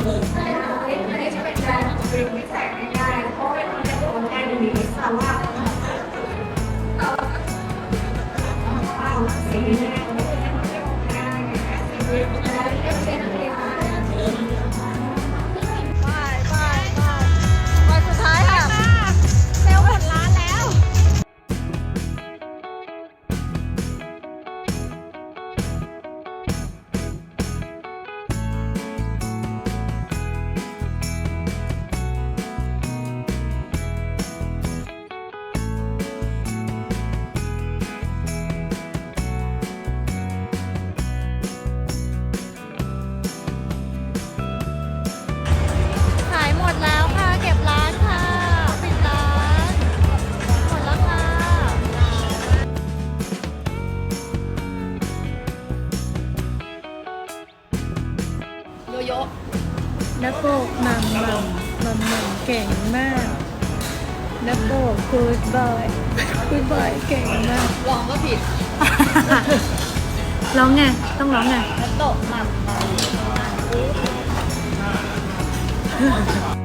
อันนี้จะเป็นการดริงที่ใส่ง่ายๆเพราะเป็นคนที่โดนแกล้งดีแต่ว่าเอาเอาสีแดงง่ายๆแค่สีดำแล้วก็เช่นเดียวกัน โยโย่นักโกกมัมมัมมัมมัมเก่งมากนักโกกกูดบอยกูดบอยเก่งมากลองก็ผิดร้องไง ต้องร้องไงแล้วตกหมักหมัก